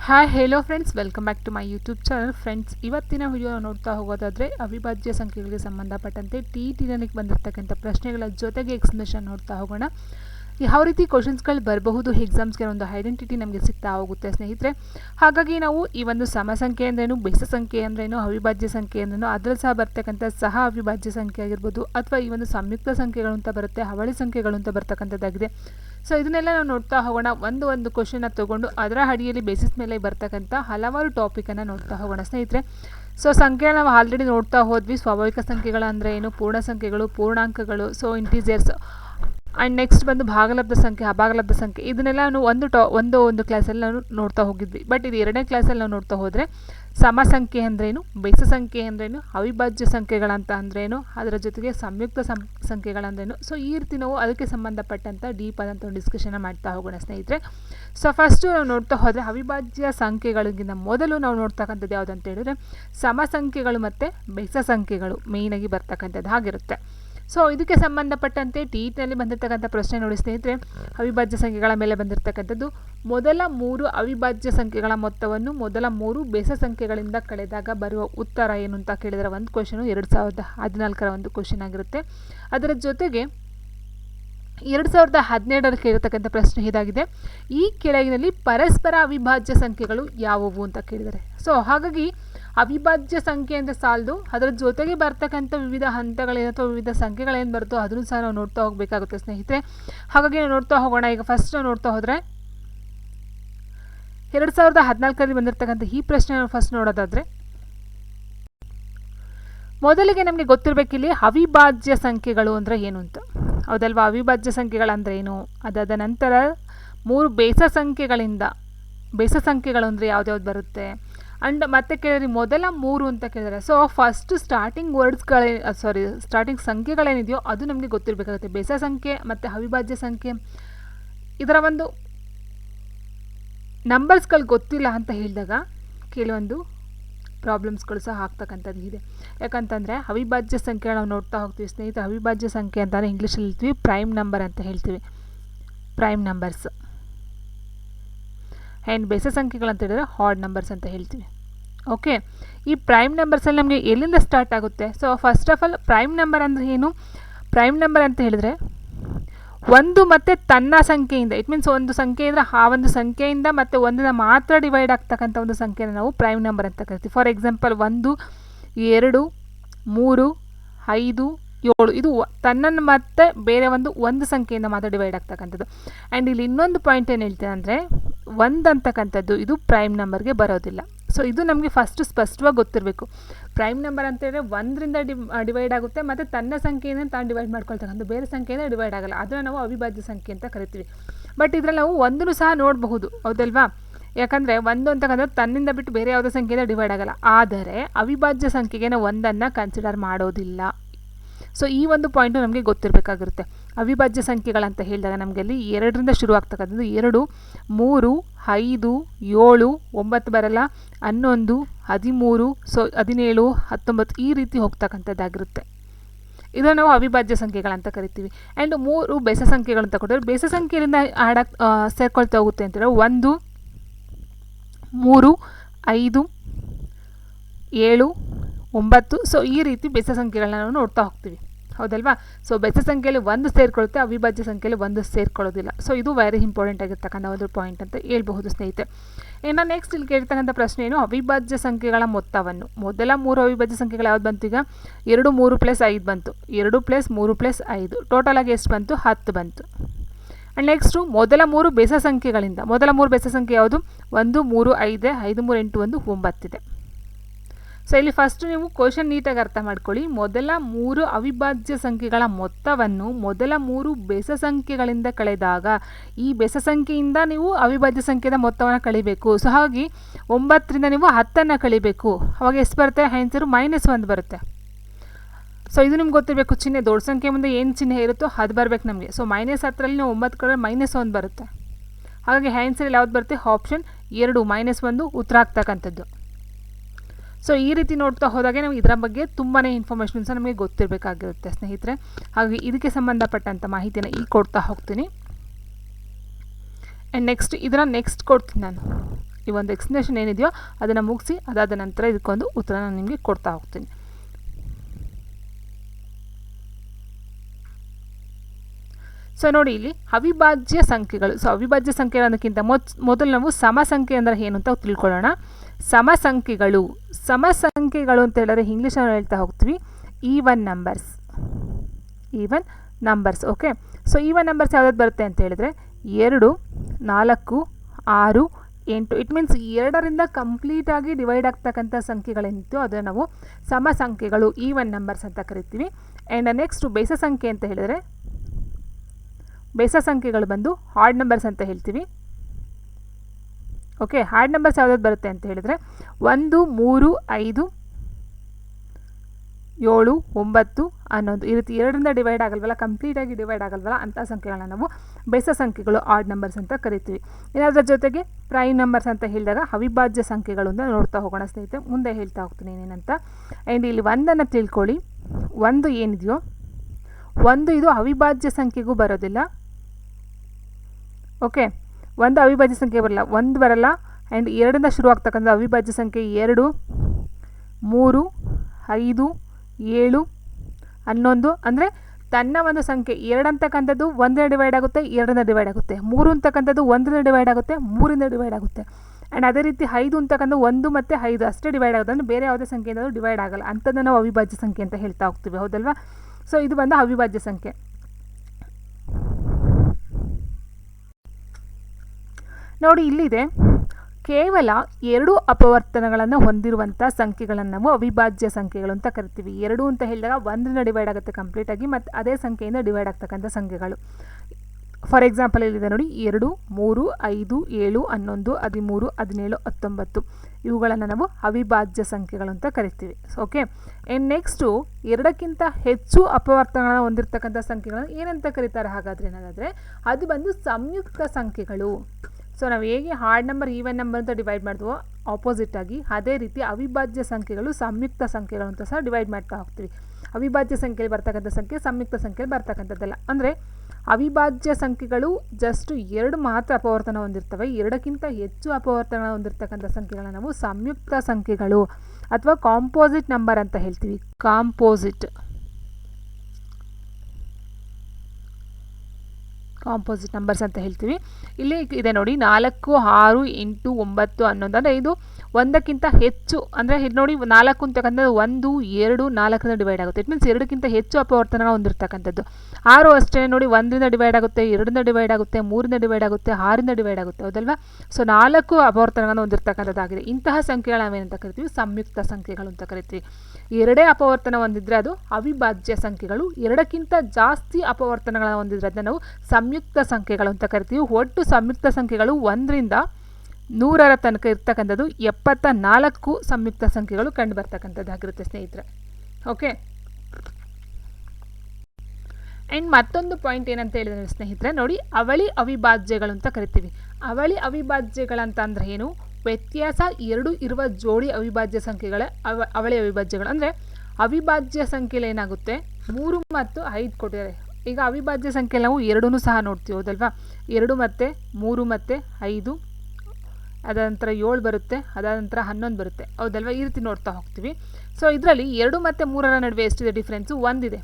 Hi hello friends welcome back to my YouTube channel friends ಇವತ್ತಿನ video ನೋಡ್ತಾ ಹೋಗೋದಾದರೆ ಅವಿಭಾಜ್ಯ ಸಂಖ್ಯೆಗಳಿಗೆ ಸಂಬಂಧಪಟ್ಟಂತೆ ಟಿ ಟಿ ನನಗೆ ಬಂದಿರತಕ್ಕಂಥ ಪ್ರಶ್ನೆಗಳ ಜೊತೆಗೆ ಎಕ್ಸ್ಪ್ಲನೇಷನ್ ನೋಡ್ತಾ ಹೋಗೋಣ. ಯಾವ ರೀತಿ ಕ್ವಶನ್ಸ್ಗಳು ಬರಬಹುದು ಎಕ್ಸಾಮ್ಸ್ಗೆ ಒಂದು ಐಡೆಂಟಿಟಿ ನಮಗೆ ಸಿಗ್ತಾ ಹೋಗುತ್ತೆ ಸ್ನೇಹಿತರೆ. ಹಾಗಾಗಿ ನಾವು ಈ ಒಂದು ಸಮ ಸಂಖ್ಯೆ ಅಂದ್ರೇನು, ಬೆಸ ಸಂಖ್ಯೆ ಅಂದ್ರೇನು, ಅವಿಭಾಜ್ಯ ಸಂಖ್ಯೆ ಅಂದ್ರೇನು, ಅದರಲ್ಲಿ ಸಹ ಬರ್ತಕ್ಕಂಥ ಸಹ ಅವಿಭಾಜ್ಯ ಸಂಖ್ಯೆ ಆಗಿರ್ಬೋದು, ಅಥವಾ ಈ ಒಂದು ಸಂಯುಕ್ತ ಸಂಖ್ಯೆಗಳು ಅಂತ ಬರುತ್ತೆ, ಹವಳಿ ಸಂಖ್ಯೆಗಳು ಅಂತ ಬರ್ತಕ್ಕಂಥದ್ದಾಗಿದೆ. ಸೊ ಇದನ್ನೆಲ್ಲ ನಾವು ನೋಡ್ತಾ ಹೋಗೋಣ. ಒಂದು ಒಂದು ಕ್ವಶನ್ನ ತೊಗೊಂಡು ಅದರ ಅಡಿಯಲ್ಲಿ ಬೇಸಿಸ್ ಮೇಲೆ ಬರ್ತಕ್ಕಂಥ ಹಲವಾರು ಟಾಪಿಕನ್ನು ನೋಡ್ತಾ ಹೋಗೋಣ ಸ್ನೇಹಿತರೆ. ಸೊ ಸಂಖ್ಯೆ ನಾವು ಆಲ್ರೆಡಿ ನೋಡ್ತಾ ಹೋದ್ವಿ. ಸ್ವಾಭಾವಿಕ ಸಂಖ್ಯೆಗಳು ಅಂದರೆ ಏನು? ಪೂರ್ಣ ಸಂಖ್ಯೆಗಳು, ಪೂರ್ಣಾಂಕಗಳು ಸೊ ಇಂಟೀಜರ್ಸ್ ಆ್ಯಂಡ್ ನೆಕ್ಸ್ಟ್ ಬಂದು ಭಾಗಲಬ್ಧ ಸಂಖ್ಯೆ ಅಭಾಗಲಬ್ಧ ಸಂಖ್ಯೆ, ಇದನ್ನೆಲ್ಲ ನಾವು ಒಂದು ಟಾ, ಒಂದು ಒಂದು ಕ್ಲಾಸಲ್ಲಿ ನಾವು ನೋಡ್ತಾ ಹೋಗಿದ್ವಿ. ಬಟ್ ಇದು ಎರಡನೇ ಕ್ಲಾಸಲ್ಲಿ ನಾವು ನೋಡ್ತಾ ಹೋದರೆ ಸಮ ಸಂಖ್ಯೆ ಅಂದ್ರೇನು, ಬೆಸ ಸಂಖ್ಯೆ ಅಂದ್ರೇನು, ಅವಿಭಾಜ್ಯ ಸಂಖ್ಯೆಗಳಂತ ಅಂದ್ರೇನು, ಅದರ ಜೊತೆಗೆ ಸಂಯುಕ್ತ ಸಂ ಸಂಖ್ಯೆಗಳಂದ್ರೇನು ಸೊ ಈ ರೀತಿ ನಾವು ಅದಕ್ಕೆ ಸಂಬಂಧಪಟ್ಟಂಥ ಡೀಪ್ ಆದಂಥ ಒಂದು ಡಿಸ್ಕಷನ್ ಮಾಡ್ತಾ ಹೋಗೋಣ ಸ್ನೇಹಿತರೆ. ಸೊ ಫಸ್ಟು ನಾವು ನೋಡ್ತಾ ಹೋದರೆ, ಅವಿಭಾಜ್ಯ ಸಂಖ್ಯೆಗಳಿಗಿಂತ ಮೊದಲು ನಾವು ನೋಡ್ತಕ್ಕಂಥದ್ದು ಯಾವುದು ಅಂತ ಹೇಳಿದ್ರೆ ಸಮ ಸಂಖ್ಯೆಗಳು ಮತ್ತು ಬೆಸ ಸಂಖ್ಯೆಗಳು ಮೇಯ್ನಾಗಿ ಬರ್ತಕ್ಕಂಥದ್ದು ಆಗಿರುತ್ತೆ ಸೊ ಇದಕ್ಕೆ ಸಂಬಂಧಪಟ್ಟಂತೆ ಟೀಟ್ನಲ್ಲಿ ಬಂದಿರತಕ್ಕಂಥ ಪ್ರಶ್ನೆ ನೋಡಿ ಸ್ನೇಹಿತರೆ, ಅವಿಭಾಜ್ಯ ಸಂಖ್ಯೆಗಳ ಮೇಲೆ ಬಂದಿರತಕ್ಕಂಥದ್ದು. ಮೊದಲ ಮೂರು ಅವಿಭಾಜ್ಯ ಸಂಖ್ಯೆಗಳ ಮೊತ್ತವನ್ನು ಮೊದಲ ಮೂರು ಬೇಸ ಸಂಖ್ಯೆಗಳಿಂದ ಕಳೆದಾಗ ಬರುವ ಉತ್ತರ ಏನು ಅಂತ ಕೇಳಿದರೆ ಒಂದು ಕ್ವಶನು ಎರಡು ಸಾವಿರದ ಹದಿನಾಲ್ಕರ ಒಂದು ಕ್ವಶನ್ ಆಗಿರುತ್ತೆ. ಅದರ ಜೊತೆಗೆ ಎರಡು ಸಾವಿರದ ಹದಿನೇಳರಲ್ಲಿ ಕೇಳಿರ್ತಕ್ಕಂಥ ಪ್ರಶ್ನೆ ಇದಾಗಿದೆ. ಈ ಕೆಳಗಿನಲ್ಲಿ ಪರಸ್ಪರ ಅವಿಭಾಜ್ಯ ಸಂಖ್ಯೆಗಳು ಯಾವುವು ಅಂತ ಕೇಳಿದ್ದಾರೆ ಸೊ ಹಾಗಾಗಿ ಅವಿಭಾಜ್ಯ ಸಂಖ್ಯೆ ಅಂತ ಸಾಲದು. ಅದರ ಜೊತೆಗೆ ಬರ್ತಕ್ಕಂಥ ವಿವಿಧ ಹಂತಗಳೇನು ಅಥವಾ ವಿವಿಧ ಸಂಖ್ಯೆಗಳೇನು ಬರುತ್ತೋ ಅದನ್ನು ಸಹ ನಾವು ನೋಡ್ತಾ ಹೋಗಬೇಕಾಗುತ್ತೆ ಸ್ನೇಹಿತರೆ. ಹಾಗಾಗಿ ನಾವು ನೋಡ್ತಾ ಹೋಗೋಣ. ಈಗ ಫಸ್ಟ್ ನಾವು ನೋಡ್ತಾ ಹೋದರೆ, ಎರಡು ಸಾವಿರದ ಹದಿನಾಲ್ಕರಲ್ಲಿ ಬಂದಿರತಕ್ಕಂಥ ಈ ಪ್ರಶ್ನೆ ನಾವು ಫಸ್ಟ್ ನೋಡೋದಾದರೆ, ಮೊದಲಿಗೆ ನಮಗೆ ಗೊತ್ತಿರಬೇಕಿಲ್ಲಿ ಅವಿಭಾಜ್ಯ ಸಂಖ್ಯೆಗಳು ಅಂದರೆ ಏನು ಅಂತ. ಹೌದಲ್ವಾ? ಅವಿಭಾಜ್ಯ ಸಂಖ್ಯೆಗಳಂದ್ರೆ ಏನು? ಅದಾದ ನಂತರ ಮೂರು ಬೇಸ ಸಂಖ್ಯೆಗಳಿಂದ, ಬೇಸ ಸಂಖ್ಯೆಗಳು ಅಂದರೆ ಯಾವ್ದ್ಯಾವ್ದು ಬರುತ್ತೆ? ಅಂಡ್ ಮತ್ತೆ ಕೇಳಿದ್ರಿ, ಮೊದಲ ಮೂರು ಅಂತ ಕೇಳಿದರೆ ಸೊ ಫಸ್ಟ್ ಸ್ಟಾರ್ಟಿಂಗ್ ವರ್ಡ್ಸ್ಗಳೇ ಸಾರಿ ಸ್ಟಾರ್ಟಿಂಗ್ ಸಂಖ್ಯೆಗಳೇನಿದೆಯೋ ಅದು ನಮಗೆ ಗೊತ್ತಿರಬೇಕಾಗುತ್ತೆ. ಬೇಸ ಸಂಖ್ಯೆ, ಮತ್ತು ಅವಿಭಾಜ್ಯ ಸಂಖ್ಯೆ. ಇದರ ಒಂದು ನಂಬರ್ಸ್ಗಳು ಗೊತ್ತಿಲ್ಲ ಅಂತ ಹೇಳಿದಾಗ ಕೆಲವೊಂದು ಪ್ರಾಬ್ಲಮ್ಸ್ಗಳು ಸಹ ಆಗ್ತಕ್ಕಂಥದ್ದು ಇದೆ. ಯಾಕಂತಂದರೆ, ಅವಿಭಾಜ್ಯ ಸಂಖ್ಯೆ ನಾವು ನೋಡ್ತಾ ಹೋಗ್ತೀವಿ ಸ್ನೇಹಿತರೆ ಅವಿಭಾಜ್ಯ ಸಂಖ್ಯೆ ಅಂತಾರೆ ಇಂಗ್ಲೀಷಲ್ಲಿ ಹೇಳ್ತೀವಿ ಪ್ರೈಮ್ ನಂಬರ್ ಅಂತ ಹೇಳ್ತೀವಿ. ಪ್ರೈಮ್ ನಂಬರ್ಸ್ ಆ್ಯಂಡ್ ಬೇಸ ಸಂಖ್ಯೆಗಳಂತ ಹೇಳಿದ್ರೆ ಹಾಡ್ ನಂಬರ್ಸ್ ಅಂತ ಹೇಳ್ತೀವಿ. ಓಕೆ ಈ ಪ್ರೈಮ್ ನಂಬರ್ಸಲ್ಲಿ ನಮಗೆ ಎಲ್ಲಿಂದ ಸ್ಟಾರ್ಟ್ ಆಗುತ್ತೆ? So first of all prime number ಅಂದರೆ ಏನು? ಪ್ರೈಮ್ ನಂಬರ್ ಅಂತ ಹೇಳಿದ್ರೆ ಒಂದು ಮತ್ತು ತನ್ನ ಸಂಖ್ಯೆಯಿಂದ ಇಟ್ ಮೀನ್ಸ್ ಒಂದು ಸಂಖ್ಯೆಯಿಂದ, ಆ ಒಂದು ಸಂಖ್ಯೆಯಿಂದ ಮತ್ತು ಒಂದನ್ನ ಮಾತ್ರ ಡಿವೈಡ್ ಆಗ್ತಕ್ಕಂಥ ಒಂದು ಸಂಖ್ಯೆನ ನಾವು ಪ್ರೈಮ್ ನಂಬರ್ ಅಂತ ಕರಿತೀವಿ. ಫಾರ್ ಎಕ್ಸಾಂಪಲ್ ಒಂದು, ಎರಡು, ಮೂರು, ಐದು, ಏಳು, ಇದು ತನ್ನನ್ನು ಮತ್ತೆ ಬೇರೆ ಒಂದು ಒಂದು ಸಂಖ್ಯೆಯಿಂದ ಮಾತ್ರ ಡಿವೈಡ್ ಆಗ್ತಕ್ಕಂಥದ್ದು. ಆ್ಯಂಡ್ ಇಲ್ಲಿ ಇನ್ನೊಂದು ಪಾಯಿಂಟ್ ಏನು ಹೇಳ್ತೇನೆ ಅಂದರೆ ಒಂದು ಅಂತಕ್ಕಂಥದ್ದು ಇದು ಪ್ರೈಮ್ ನಂಬರ್ಗೆ ಬರೋದಿಲ್ಲ. ಸೊ ಇದು ನಮಗೆ ಫಸ್ಟ್ ಸ್ಪಷ್ಟವಾಗಿ ಗೊತ್ತಿರಬೇಕು. ಪ್ರೈಮ್ ನಂಬರ್ ಅಂತ ಹೇಳಿದ್ರೆ ಒಂದರಿಂದ ಡಿ ಡಿವೈಡ್ ಆಗುತ್ತೆ ಮತ್ತು ತನ್ನ ಸಂಖ್ಯೆಯಿಂದ ತಾನು ಡಿವೈಡ್ ಮಾಡ್ಕೊಳ್ತಕ್ಕಂಥ, ಬೇರೆ ಸಂಖ್ಯೆಯಿಂದ ಡಿವೈಡ್ ಆಗಲ್ಲ. ಅದನ್ನು ನಾವು ಅವಿಭಾಜ್ಯ ಸಂಖ್ಯೆ ಅಂತ ಕರಿತೀವಿ. ಬಟ್ ಇದರಲ್ಲಿ ನಾವು ಒಂದನ್ನು ಸಹ ನೋಡಬಹುದು, ಹೌದಲ್ವಾ? ಯಾಕಂದರೆ ಒಂದು ಅಂತಕ್ಕಂಥದ್ದು ತನ್ನಿಂದ ಬಿಟ್ಟು ಬೇರೆ ಯಾವುದೇ ಸಂಖ್ಯೆಯಿಂದ ಡಿವೈಡ್ ಆಗಲ್ಲ. ಆದರೆ ಅವಿಭಾಜ್ಯ ಸಂಖ್ಯೆಗೆ ನಾವು ಒಂದನ್ನು ಕನ್ಸಿಡರ್ ಮಾಡೋದಿಲ್ಲ. ಸೊ ಈ ಒಂದು ಪಾಯಿಂಟು ನಮಗೆ ಗೊತ್ತಿರಬೇಕಾಗಿರುತ್ತೆ. ಅವಿಭಾಜ್ಯ ಸಂಖ್ಯೆಗಳಂತ ಹೇಳಿದಾಗ ನಮಗೆ ಅಲ್ಲಿ ಎರಡರಿಂದ ಶುರು ಆಗ್ತಕ್ಕಂಥದ್ದು ಎರಡು, ಮೂರು, ಐದು, ಏಳು, ಒಂಬತ್ತು ಬರಲ್ಲ, ಹನ್ನೊಂದು, ಹದಿಮೂರು, ಸೊ, ಹದಿನೇಳು, ಹತ್ತೊಂಬತ್ತು ಈ ರೀತಿ ಹೋಗ್ತಕ್ಕಂಥದ್ದಾಗಿರುತ್ತೆ. ಇದನ್ನು ನಾವು ಅವಿಭಾಜ್ಯ ಸಂಖ್ಯೆಗಳಂತ ಕರಿತೀವಿ. ಆ್ಯಂಡ್ ಮೂರು ಬೆಸ ಸಂಖ್ಯೆಗಳಂತ ಕೊಟ್ಟರೆ ಬೆಸ ಸಂಖ್ಯೆಯಿಂದ ಆಡಕ್ಕೆ ಸೇರ್ಕೊಳ್ತಾ ಹೋಗುತ್ತೆ ಅಂತಂದರೆ ಒಂದು, ಮೂರು, ಐದು, ಏಳು, ಒಂಬತ್ತು, ಸೊ ಈ ರೀತಿ ಬೆಸ ಸಂಖ್ಯೆಗಳನ್ನ ನಾವು ನೋಡ್ತಾ ಹೋಗ್ತೀವಿ. ಹೌದಲ್ವಾ? ಸೊ ಬೆಸ ಸಂಖ್ಯೆಯಲ್ಲಿ ಒಂದು ಸೇರ್ಕೊಳ್ಳುತ್ತೆ, ಅವಿಭಾಜ್ಯ ಸಂಖ್ಯೆಯಲ್ಲಿ ಒಂದು ಸೇರ್ಕೊಳ್ಳೋದಿಲ್ಲ. ಸೊ ಇದು ವೆರಿ ಇಂಪಾರ್ಟೆಂಟ್ ಆಗಿರ್ತಕ್ಕಂಥ ಒಂದು ಪಾಯಿಂಟ್ ಅಂತ ಹೇಳ್ಬಹುದು ಸ್ನೇಹಿತೆ ಇನ್ನು ನೆಕ್ಸ್ಟ್ ಇಲ್ಲಿ ಕೇಳ್ತಕ್ಕಂಥ ಪ್ರಶ್ನೆ ಏನು? ಅವಿಭಾಜ್ಯ ಸಂಖ್ಯೆಗಳ ಮೊತ್ತವನ್ನು. ಮೊದಲ ಮೂರು ಅವಿಭಾಜ್ಯ ಸಂಖ್ಯೆಗಳು ಯಾವ್ದು ಬಂತು ಈಗ? ಎರಡು, ಮೂರು ಪ್ಲಸ್ ಐದು ಬಂತು. ಎರಡು ಪ್ಲಸ್ ಮೂರು ಪ್ಲಸ್ ಐದು. ಟೋಟಲಾಗಿ ಎಷ್ಟು ಬಂತು? ಹತ್ತು ಬಂತು. ಆ್ಯಂಡ್ ನೆಕ್ಸ್ಟು ಮೊದಲ ಮೂರು ಬೆಸ ಸಂಖ್ಯೆಗಳಿಂದ, ಮೊದಲ ಮೂರು ಬೆಸ ಸಂಖ್ಯೆ ಯಾವುದು? ಒಂದು, ಮೂರು, ಐದೇ, ಐದು, ಮೂರು, ಎಂಟು, ಒಂದು ಒಂಬತ್ತಿದೆ ಸೊ ಇಲ್ಲಿ ಫಸ್ಟ್ ನೀವು ಕ್ವಶನ್ ನೀಟಾಗಿ ಅರ್ಥ ಮಾಡ್ಕೊಳ್ಳಿ. ಮೊದಲ ಮೂರು ಅವಿಭಾಜ್ಯ ಸಂಖ್ಯೆಗಳ ಮೊತ್ತವನ್ನು ಮೊದಲ ಮೂರು ಬೆಸ ಸಂಖ್ಯೆಗಳಿಂದ ಕಳೆದಾಗ ಈ ಬೆಸ ಸಂಖ್ಯೆಯಿಂದ ನೀವು ಅವಿಭಾಜ್ಯ ಸಂಖ್ಯೆಯ ಮೊತ್ತವನ್ನು ಕಳಿಬೇಕು. ಸೊ ಹಾಗಾಗಿ ಒಂಬತ್ತರಿಂದ ನೀವು ಹತ್ತನ್ನು ಕಳಿಬೇಕು. ಅವಾಗ ಎಷ್ಟು ಬರುತ್ತೆ? ಆನ್ಸರು ಮೈನಸ್ ಒಂದು ಬರುತ್ತೆ. ಸೊ ಇದು ನಿಮ್ಗೆ ಗೊತ್ತಿರಬೇಕು ಚಿಹ್ನೆ. ದೊಡ್ಡ ಸಂಖ್ಯೆ ಮುಂದೆ ಏನು ಚಿಹ್ನೆ ಇರುತ್ತೋ ಅದು ಬರಬೇಕು ನಮಗೆ. ಸೊ ಮೈನಸ್ ಹತ್ತರಲ್ಲಿ ನೀವು ಒಂಬತ್ತು ಕಡೆ ಮೈನಸ್ ಒಂದು ಬರುತ್ತೆ. ಹಾಗಾಗಿ ಆನ್ಸರ್ ಯಾವ್ದು ಬರುತ್ತೆ? ಆಪ್ಷನ್ ಎರಡು ಮೈನಸ್ ಒಂದು, ಉತ್ತರ ಆಗ್ತಕ್ಕಂಥದ್ದು. ಸೊ ಈ ರೀತಿ ನೋಡ್ತಾ ಹೋದಾಗೆ ನಾವು ಇದರ ಬಗ್ಗೆ ತುಂಬಾ ಇನ್ಫಾರ್ಮೇಷನ್ ಸಹ ನಮಗೆ ಗೊತ್ತಿರಬೇಕಾಗಿರುತ್ತೆ, ಸ್ನೇಹಿತರೆ. ಹಾಗೆ ಇದಕ್ಕೆ ಸಂಬಂಧಪಟ್ಟಂಥ ಮಾಹಿತಿನ ಈ ಕೊಡ್ತಾ ಹೋಗ್ತೀನಿ. ಆ್ಯಂಡ್ ನೆಕ್ಸ್ಟ್ ಇದನ್ನು ನೆಕ್ಸ್ಟ್ ಕೊಡ್ತೀನಿ ನಾನು. ಈ ಒಂದು ಎಕ್ಸ್ಪ್ಲನೇಷನ್ ಏನಿದೆಯೋ ಅದನ್ನು ಮುಗಿಸಿ, ಅದಾದ ನಂತರ ಇದಕ್ಕೊಂದು ಉತ್ತರ ನಾನು ನಿಮಗೆ ಕೊಡ್ತಾ ಹೋಗ್ತೀನಿ. ಸೊ ನೋಡಿ ಇಲ್ಲಿ ಅವಿಭಾಜ್ಯ ಸಂಖ್ಯೆಗಳು. ಸೊ ಅವಿಭಾಜ್ಯ ಸಂಖ್ಯೆ ಅನ್ನೋದಕ್ಕಿಂತ ಮೊದ್, ಮೊದಲು ನಾವು ಸಮ ಸಂಖ್ಯೆ ಅಂದರೆ ಏನು ಅಂತ ತಿಳ್ಕೊಳ್ಳೋಣ. ಸಮ ಸಂಖ್ಯೆಗಳು ಸಮ ಸಂಖ್ಯೆಗಳು ಅಂತ ಹೇಳಿದ್ರೆ ಇಂಗ್ಲೀಷಲ್ಲಿ ಹೇಳ್ತಾ ಹೋಗ್ತೀವಿ. Even numbers even numbers okay so even numbers ಯಾವ್ದು ಬರುತ್ತೆ ಅಂತ ಹೇಳಿದ್ರೆ ಎರಡು, ನಾಲ್ಕು, ಆರು, ಎಂಟು. ಇಟ್ ಮೀನ್ಸ್ ಎರಡರಿಂದ ಕಂಪ್ಲೀಟಾಗಿ ಡಿವೈಡ್ ಆಗ್ತಕ್ಕಂಥ ಸಂಖ್ಯೆಗಳೇನಿತ್ತು ಅದನ್ನು ನಾವು ಸಮ ಸಂಖ್ಯೆಗಳು ಈವನ್ ನಂಬರ್ಸ್ ಅಂತ ಕರಿತೀವಿ. ಆ್ಯಂಡ್ ನೆಕ್ಸ್ಟು ಬೇಸ ಸಂಖ್ಯೆ ಅಂತ ಹೇಳಿದರೆ ಬೇಸ ಸಂಖ್ಯೆಗಳು ಬಂದು ಹಾರ್ಡ್ ನಂಬರ್ಸ್ ಅಂತ ಹೇಳ್ತೀವಿ. ಓಕೆ ಹಾರ್ಡ್ ನಂಬರ್ಸ್ ಯಾವ್ದಾದ್ರು ಬರುತ್ತೆ ಅಂತ ಹೇಳಿದರೆ, ಒಂದು, ಮೂರು, ಐದು, ಏಳು, ಒಂಬತ್ತು ಹನ್ನೊಂದು ಈ ರೀತಿ ಎರಡರಿಂದ ಡಿವೈಡ್ ಆಗಲ್ವಲ್ಲ ಕಂಪ್ಲೀಟಾಗಿ ಡಿವೈಡ್ ಆಗಲ್ವಲ್ಲ ಅಂಥ ಸಂಖ್ಯೆಗಳನ್ನ ನಾವು ಬೆಸ ಸಂಖ್ಯೆಗಳು ಆಡ್ ನಂಬರ್ಸ್ ಅಂತ ಕರಿತೀವಿ. ಇನ್ನು ಜೊತೆಗೆ ಪ್ರೈಮ್ ನಂಬರ್ಸ್ ಅಂತ ಹೇಳಿದಾಗ ಅವಿಭಾಜ್ಯ ಸಂಖ್ಯೆಗಳು ಅಂತ ನೋಡ್ತಾ ಹೋಗೋಣ ಸ್ನೇಹಿತರೆ. ಮುಂದೆ ಹೇಳ್ತಾ ಹೋಗ್ತೀನಿ ಏನೇನಂತ ಆ್ಯಂಡ್ ಇಲ್ಲಿ ಒಂದನ್ನು ತಿಳ್ಕೊಳ್ಳಿ. ಒಂದು ಏನಿದೆಯೋ, ಒಂದು ಇದು ಅವಿಭಾಜ್ಯ ಸಂಖ್ಯೆಗೂ ಬರೋದಿಲ್ಲ. ಓಕೆ ಒಂದು ಅವಿಭಾಜ್ಯ ಸಂಖ್ಯೆ ಬರಲ್ಲ. ಒಂದು ಬರಲ್ಲ. ಆ್ಯಂಡ್ ಎರಡರಿಂದ ಶುರು ಆಗ್ತಕ್ಕಂಥ ಅವಿಭಾಜ್ಯ ಸಂಖ್ಯೆ ಎರಡು, ಮೂರು, ಐದು, ಏಳು, ಹನ್ನೊಂದು. ಅಂದರೆ ತನ್ನ ಒಂದು ಸಂಖ್ಯೆ ಎರಡು ಅಂತಕ್ಕಂಥದ್ದು ಒಂದರಿಂದ ಡಿವೈಡ್ ಆಗುತ್ತೆ, ಎರಡರಿಂದ ಡಿವೈಡ್ ಆಗುತ್ತೆ. ಮೂರು ಅಂತಕ್ಕಂಥದ್ದು ಒಂದರಿಂದ ಡಿವೈಡ್ ಆಗುತ್ತೆ ಮೂರಿಂದ ಡಿವೈಡ್ ಆಗುತ್ತೆ. ಆ್ಯಂಡ್ ಅದೇ ರೀತಿ ಐದು ಅಂತಕ್ಕಂಥ ಒಂದು ಮತ್ತು ಐದು ಅಷ್ಟೇ ಡಿವೈಡ್ ಆಗುತ್ತೆ. ಅಂದರೆ ಬೇರೆ ಯಾವುದೇ ಸಂಖ್ಯೆಯಿಂದ ಡಿವೈಡ್ ಆಗಲ್ಲ. ಅಂಥದ್ದು ನಾವು ಅವಿಭಾಜ್ಯ ಸಂಖ್ಯೆ ಅಂತ ಹೇಳ್ತಾ ಹೋಗ್ತೀವಿ. ಹೌದಲ್ವಾ? ಸೊ ಇದು ಬಂದು ಅವಿಭಾಜ್ಯ ಸಂಖ್ಯೆ. ನೋಡಿ ಇಲ್ಲಿದೆ. ಕೇವಲ ಎರಡು ಅಪವರ್ತನಗಳನ್ನು ಹೊಂದಿರುವಂಥ ಸಂಖ್ಯೆಗಳನ್ನು ನಾವು ಅವಿಭಾಜ್ಯ ಸಂಖ್ಯೆಗಳು ಅಂತ ಕರಿತೀವಿ. ಎರಡು ಅಂತ ಹೇಳಿದಾಗ ಒಂದರಿಂದ ಡಿವೈಡ್ ಆಗುತ್ತೆ ಕಂಪ್ಲೀಟಾಗಿ ಮತ್ತು ಅದೇ ಸಂಖ್ಯೆಯಿಂದ ಡಿವೈಡ್ ಆಗ್ತಕ್ಕಂಥ ಸಂಖ್ಯೆಗಳು. ಫಾರ್ ಎಕ್ಸಾಂಪಲ್ ಇಲ್ಲಿದೆ ನೋಡಿ, ಎರಡು, ಮೂರು, ಐದು, ಏಳು, ಹನ್ನೊಂದು, ಹದಿಮೂರು, ಹದಿನೇಳು, ಹತ್ತೊಂಬತ್ತು. ಇವುಗಳನ್ನು ನಾವು ಅವಿಭಾಜ್ಯ ಸಂಖ್ಯೆಗಳು ಅಂತ ಕರಿತೀವಿ. ಓಕೆ ಆ್ಯಂಡ್ ನೆಕ್ಸ್ಟು ಎರಡಕ್ಕಿಂತ ಹೆಚ್ಚು ಅಪವರ್ತನಗಳನ್ನು ಹೊಂದಿರತಕ್ಕಂಥ ಸಂಖ್ಯೆಗಳನ್ನು ಏನಂತ ಕರೀತಾರೆ ಹಾಗಾದರೆ ಏನಾದರೆ ಅದು ಬಂದು ಸಂಯುಕ್ತ ಸಂಖ್ಯೆಗಳು. ಸೊ ನಾವು ಹೇಗೆ ಹಾರ್ಡ್ ನಂಬರ್ ಈವನ್ ನಂಬರ್ ಅಂತ ಡಿವೈಡ್ ಮಾಡಿದ್ವೋ ಆಪೋಸಿಟ್ ಆಗಿ ಅದೇ ರೀತಿ ಅವಿಭಾಜ್ಯ ಸಂಖ್ಯೆಗಳು ಸಂಯುಕ್ತ ಸಂಖ್ಯೆಗಳು ಅಂತ ಸಹ ಡಿವೈಡ್ ಮಾಡ್ತಾ ಹೋಗ್ತೀವಿ. ಅವಿಭಾಜ್ಯ ಸಂಖ್ಯೆಯಲ್ಲಿ ಬರ್ತಕ್ಕಂಥ ಸಂಖ್ಯೆ ಸಂಯುಕ್ತ ಸಂಖ್ಯೆಯಲ್ಲಿ ಬರ್ತಕ್ಕಂಥದ್ದಲ್ಲ. ಅಂದರೆ ಅವಿಭಾಜ್ಯ ಸಂಖ್ಯೆಗಳು ಜಸ್ಟ್ ಎರಡು ಮಾತ್ರ ಅಪವರ್ತನ ಹೊಂದಿರ್ತವೆ. ಎರಡಕ್ಕಿಂತ ಹೆಚ್ಚು ಅಪವರ್ತನ ಹೊಂದಿರತಕ್ಕಂಥ ಸಂಖ್ಯೆಗಳನ್ನ ನಾವು ಸಂಯುಕ್ತ ಸಂಖ್ಯೆಗಳು ಅಥವಾ ಕಾಂಪೋಸಿಟ್ ನಂಬರ್ ಅಂತ ಹೇಳ್ತೀವಿ. ಕಾಂಪೋಸಿಟ್ ಕಾಂಪೋಸಿಟ್ ನಂಬರ್ಸ್ ಅಂತ ಹೇಳ್ತೀವಿ. ಇಲ್ಲಿ ಇದೆ ನೋಡಿ ನಾಲ್ಕು ಆರು ಎಂಟು ಒಂಬತ್ತು ಹನ್ನೊಂದು. ಅಂದರೆ ಇದು ಒಂದಕ್ಕಿಂತ ಹೆಚ್ಚು, ಅಂದರೆ ಇದು ನೋಡಿ ನಾಲ್ಕು ಅಂತಕ್ಕಂಥದ್ದು ಒಂದು, ಎರಡು ನಾಲ್ಕರಿಂದ ಡಿವೈಡ್ ಆಗುತ್ತೆ. ಇಟ್ ಮೀನ್ಸ್ ಎರಡಕ್ಕಿಂತ ಹೆಚ್ಚು ಅಪವರ್ತನ ಹೊಂದಿರತಕ್ಕಂಥದ್ದು. ಆರು ಅಷ್ಟೇ, ನೋಡಿ ಒಂದರಿಂದ ಡಿವೈಡ್ ಆಗುತ್ತೆ, ಎರಡರಿಂದ ಡಿವೈಡ್ ಆಗುತ್ತೆ ಮೂರಿಂದ ಡಿವೈಡ್ ಆಗುತ್ತೆ ಆರಿಂದ ಡಿವೈಡ್ ಆಗುತ್ತೆ, ಹೌದಲ್ವಾ? ಸೊ ನಾಲ್ಕು ಅಪವರ್ತನಗಳನ್ನು ಹೊಂದಿರತಕ್ಕಂಥದ್ದಾಗಿದೆ. ಇಂತಹ ಸಂಖ್ಯೆಗಳು ನಾವೇನಂತ ಕರಿತೀವಿ? ಸಂಯುಕ್ತ ಸಂಖ್ಯೆಗಳು ಅಂತ ಕರಿತೀವಿ. ಎರಡೇ ಅಪವರ್ತನ ಹೊಂದಿದ್ರೆ ಅದು ಅವಿಭಾಜ್ಯ ಸಂಖ್ಯೆಗಳು. ಎರಡಕ್ಕಿಂತ ಜಾಸ್ತಿ ಅಪವರ್ತನಗಳನ್ನು ಹೊಂದಿದ್ರೆ ಅದನ್ನು ನಾವು ಸಂಯುಕ್ತ ಸಂಖ್ಯೆಗಳು ಅಂತ ಕರಿತೀವಿ. ಒಟ್ಟು ಸಂಯುಕ್ತ ಸಂಖ್ಯೆಗಳು ಒಂದರಿಂದ ನೂರರ ತನಕ ಇರ್ತಕ್ಕಂಥದ್ದು ಎಪ್ಪತ್ತ ನಾಲ್ಕು ಸಂಯುಕ್ತ ಸಂಖ್ಯೆಗಳು ಕಂಡು ಬರ್ತಕ್ಕಂಥದ್ದಾಗಿರುತ್ತೆ ಸ್ನೇಹಿತರೆ. ಓಕೆ ಆ್ಯಂಡ್ ಮತ್ತೊಂದು ಪಾಯಿಂಟ್ ಏನಂತ ಹೇಳಿದ್ರೆ ಸ್ನೇಹಿತರೆ, ನೋಡಿ, ಅವಳಿ ಅವಿಭಾಜ್ಯಗಳು ಅಂತ ಕರಿತೀವಿ. ಅವಳಿ ಅವಿಭಾಜ್ಯಗಳಂತಂದ್ರೆ ಏನು? ವ್ಯತ್ಯಾಸ ಎರಡು ಇರುವ ಜೋಡಿ ಅವಿಭಾಜ್ಯ ಸಂಖ್ಯೆಗಳ ಅವ, ಅವಳಿ ಅವಿಭಾಜ್ಯಗಳು. ಅಂದರೆ ಅವಿಭಾಜ್ಯ ಸಂಖ್ಯೆಯಲ್ಲಿ ಏನಾಗುತ್ತೆ? ಮೂರು ಮತ್ತು ಐದು ಕೊಟ್ಟಿದ್ದಾರೆ. ಈಗ ಅವಿಭಾಜ್ಯ ಸಂಖ್ಯೆ ನಾವು ಎರಡೂ ಸಹ ನೋಡ್ತೀವಿ, ಹೌದಲ್ವಾ? ಎರಡು ಮತ್ತು ಮೂರು ಮತ್ತು ಐದು ಅದಾದ ನಂತರ ಏಳು ಬರುತ್ತೆ, ಅದಾದ ನಂತರ ಹನ್ನೊಂದು ಬರುತ್ತೆ. ಹೌದಲ್ವ? ಈ ರೀತಿ ನೋಡ್ತಾ ಹೋಗ್ತೀವಿ. ಸೊ ಇದರಲ್ಲಿ ಎರಡು ಮತ್ತು ಮೂರರ ನಡುವೆ ಎಷ್ಟಿದೆ ಡಿಫ್ರೆನ್ಸು ಒಂದಿದೆ.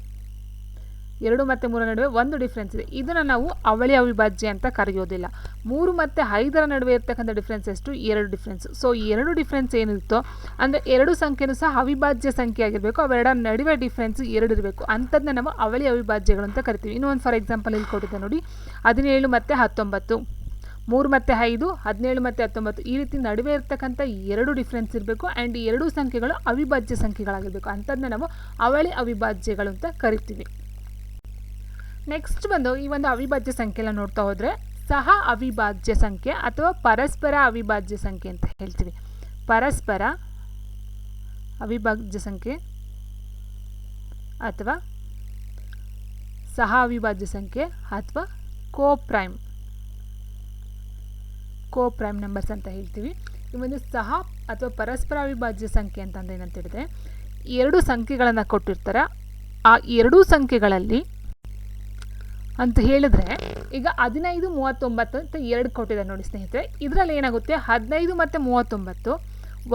ಎರಡು ಮತ್ತು ಮೂರರ ನಡುವೆ ಒಂದು ಡಿಫ್ರೆನ್ಸ್ ಇದೆ. ಇದನ್ನು ನಾವು ಅವಳಿ ಅವಿಭಾಜ್ಯ ಅಂತ ಕರೆಯೋದಿಲ್ಲ. ಮೂರು ಮತ್ತು ಐದರ ನಡುವೆ ಇರ್ತಕ್ಕಂಥ ಡಿಫ್ರೆನ್ಸ್ ಎಷ್ಟು? ಎರಡು ಡಿಫ್ರೆನ್ಸ್ ಸೊ ಈ ಎರಡು ಡಿಫ್ರೆನ್ಸ್ ಏನಿರುತ್ತೋ, ಅಂದರೆ ಎರಡು ಸಂಖ್ಯೆನೂ ಸಹ ಅವಿಭಾಜ್ಯ ಸಂಖ್ಯೆ ಆಗಿರಬೇಕು. ಅವೆರಡರ ನಡುವೆ ಡಿಫ್ರೆನ್ಸ್ ಎರಡು ಇರಬೇಕು. ಅಂಥದ್ದನ್ನ ನಾವು ಅವಳಿ ಅವಿಭಾಜ್ಯಗಳು ಅಂತ ಕರಿತೀವಿ. ಇನ್ನೊಂದು ಫಾರ್ ಎಕ್ಸಾಂಪಲ್ ಇಲ್ಲಿ ಕೊಟ್ಟಿದ್ದೆ ನೋಡಿ. ಹದಿನೇಳು ಮತ್ತು ಹತ್ತೊಂಬತ್ತು. ಮೂರು ಮತ್ತು ಐದು, ಹದಿನೇಳು ಮತ್ತು ಹತ್ತೊಂಬತ್ತು, ಈ ರೀತಿ ನಡುವೆ ಇರ್ತಕ್ಕಂಥ ಎರಡು ಡಿಫ್ರೆನ್ಸ್ ಇರಬೇಕು ಆ್ಯಂಡ್ ಈ ಎರಡೂ ಸಂಖ್ಯೆಗಳು ಅವಿಭಾಜ್ಯ ಸಂಖ್ಯೆಗಳಾಗಿರಬೇಕು. ಅಂಥದ್ದನ್ನ ನಾವು ಅವಳಿ ಅವಿಭಾಜ್ಯಗಳು ಅಂತ ಕರಿತೀವಿ. ನೆಕ್ಸ್ಟ್ ಬಂದು ಈ ಒಂದು ಅವಿಭಾಜ್ಯ ಸಂಖ್ಯೆನ ನೋಡ್ತಾ ಹೋದರೆ ಸಹ ಅವಿಭಾಜ್ಯ ಸಂಖ್ಯೆ ಅಥವಾ ಪರಸ್ಪರ ಅವಿಭಾಜ್ಯ ಸಂಖ್ಯೆ ಅಂತ ಹೇಳ್ತೀವಿ. ಪರಸ್ಪರ ಅವಿಭಾಜ್ಯ ಸಂಖ್ಯೆ ಅಥವಾ ಸಹ ಅವಿಭಾಜ್ಯ ಸಂಖ್ಯೆ ಅಥವಾ co prime co prime numbers ಅಂತ ಹೇಳ್ತೀವಿ. ಈ ಒಂದು ಸಹ ಅಥವಾ ಪರಸ್ಪರ ಅವಿಭಾಜ್ಯ ಸಂಖ್ಯೆ ಅಂತಂದ್ರೆ ಏನಂತ ಹೇಳಿದ್ರೆ, ಎರಡು ಸಂಖ್ಯೆಗಳನ್ನು ಕೊಟ್ಟಿರ್ತಾರೆ. ಆ ಎರಡೂ ಸಂಖ್ಯೆಗಳಲ್ಲಿ ಅಂತ ಹೇಳಿದ್ರೆ, ಈಗ ಹದಿನೈದು, ಮೂವತ್ತೊಂಬತ್ತು ಅಂತ ಎರಡು ಕೊಟ್ಟಿದ್ದಾರೆ ನೋಡಿ ಸ್ನೇಹಿತರೆ. ಇದರಲ್ಲಿ ಏನಾಗುತ್ತೆ? ಹದಿನೈದು ಮತ್ತು ಮೂವತ್ತೊಂಬತ್ತು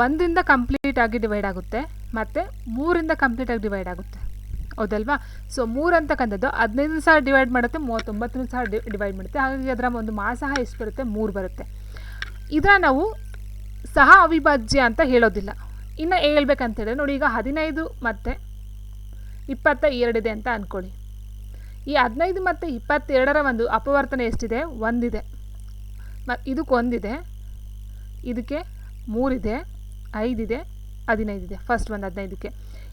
ಒಂದರಿಂದ ಕಂಪ್ಲೀಟ್ ಆಗಿ ಡಿವೈಡ್ ಆಗುತ್ತೆ, ಮತ್ತು ಮೂರಿಂದ ಕಂಪ್ಲೀಟ್ ಆಗಿ ಡಿವೈಡ್ ಆಗುತ್ತೆ. ಹೌದಲ್ವಾ? ಸೊ ಮೂರು ಅಂತಕ್ಕಂಥದ್ದು ಹದಿನೈದು ಸಹ ಡಿವೈಡ್ ಮಾಡುತ್ತೆ, ಮೂವತ್ತೊಂಬತ್ತನ್ನು ಸಹ ಡಿವೈಡ್ ಮಾಡುತ್ತೆ. ಹಾಗಾಗಿ ಅದರ ಒಂದು ಮಾಸಹ ಎಷ್ಟು ಬರುತ್ತೆ? ಮೂರು ಬರುತ್ತೆ. ಇದರ ನಾವು ಸಹ ಅವಿಭಾಜ್ಯ ಅಂತ ಹೇಳೋದಿಲ್ಲ. ಇನ್ನು ಹೇಳ್ಬೇಕಂತ ಹೇಳಿದ್ರೆ ನೋಡಿ, ಈಗ ಹದಿನೈದು ಮತ್ತು ಇಪ್ಪತ್ತ ಎರಡಿದೆ ಅಂತ ಅಂದ್ಕೊಳ್ಳಿ ಈ ಹದಿನೈದು ಮತ್ತು ಇಪ್ಪತ್ತೆರಡರ ಒಂದು ಅಪವರ್ತನೆ ಎಷ್ಟಿದೆ? ಒಂದಿದೆ. ಮ, ಇದಕ್ಕೆ ಒಂದಿದೆ. ಇದಕ್ಕೆ ಮೂರಿದೆ. ಐದಿದೆ. ಹದಿನೈದಿದೆ. ಫಸ್ಟ್ ಒಂದು ಹದಿನೈದಕ್ಕೆ.